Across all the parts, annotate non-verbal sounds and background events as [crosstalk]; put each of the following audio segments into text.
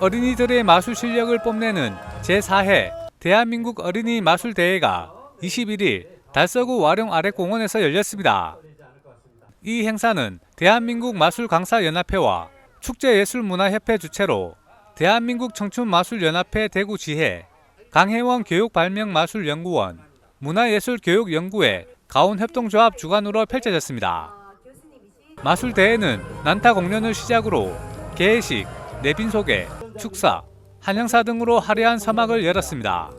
어린이들의 마술 실력을 뽐내는 제4회 대한민국 어린이 마술 대회가 21일 달서구 와룡 아래 공원에서 열렸습니다. 이 행사는 대한민국 마술 강사 연합회와 축제예술문화협회 주최로 대한민국 청춘마술연합회 대구 지회, 강혜원 교육발명마술연구원, 문화예술교육연구회 가온협동조합 주관으로 펼쳐졌습니다. 마술 대회는 난타 공연을 시작으로 개회식, 내빈 소개, 축사, 한영사 등으로 화려한 서막을 열었습니다.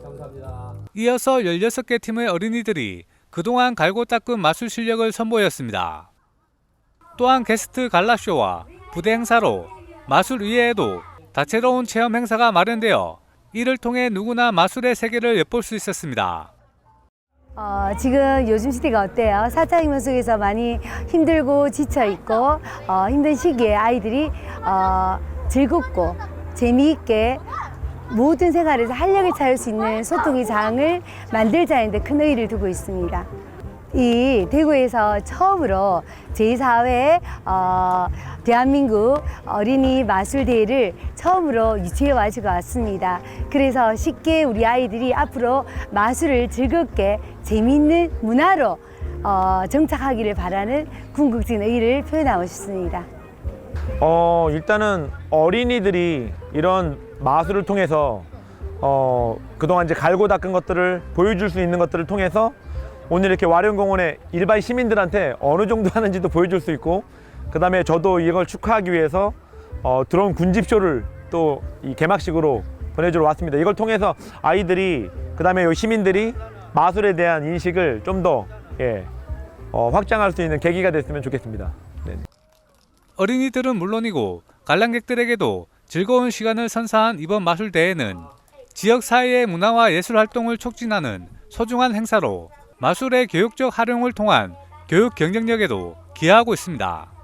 이어서 16개 팀의 어린이들이 그동안 갈고 닦은 마술 실력을 선보였습니다. 또한 게스트 갈라쇼와 부대 행사로 마술 이외에도 다채로운 체험 행사가 마련되어 이를 통해 누구나 마술의 세계를 엿볼 수 있었습니다. 어, 지금 요즘 시대가 어때요? 4차 혁명 속에서 많이 힘들고 지쳐 있고 어, 힘든 시기에 아이들이 어, 즐겁고 재미있게 모든 생활에서 활력을 찾을 수 있는 소통의 장을 만들자는데 큰 의의를 두고 있습니다. 이 대구에서 처음으로 제4회 어, 대한민국 어린이 마술 대회를 처음으로 유치해 와지고 왔습니다. 그래서 쉽게 우리 아이들이 앞으로 마술을 즐겁게 재미있는 문화로 어, 정착하기를 바라는 궁극적인 의의를 표현하고 싶습니다. 어, 일단은 어린이들이 이런 마술을 통해서 어, 그동안 이제 갈고 닦은 것들을 보여줄 수 있는 것들을 통해서 오늘 이렇게 와룡공원에 일반 시민들한테 어느 정도 [laughs] 하는지도 보여줄 수 있고 그 다음에 저도 이걸 축하하기 위해서 어, 드론 군집쇼를 또 이 개막식으로 보내주러 왔습니다. 이걸 통해서 아이들이 그 다음에 시민들이 마술에 대한 인식을 좀더 예, 어, 확장할 수 있는 계기가 됐으면 좋겠습니다. 네. 어린이들은 물론이고 관람객들에게도 즐거운 시간을 선사한 이번 마술 대회는 지역 사회의 문화와 예술 활동을 촉진하는 소중한 행사로 마술의 교육적 활용을 통한 교육 경쟁력에도 기여하고 있습니다.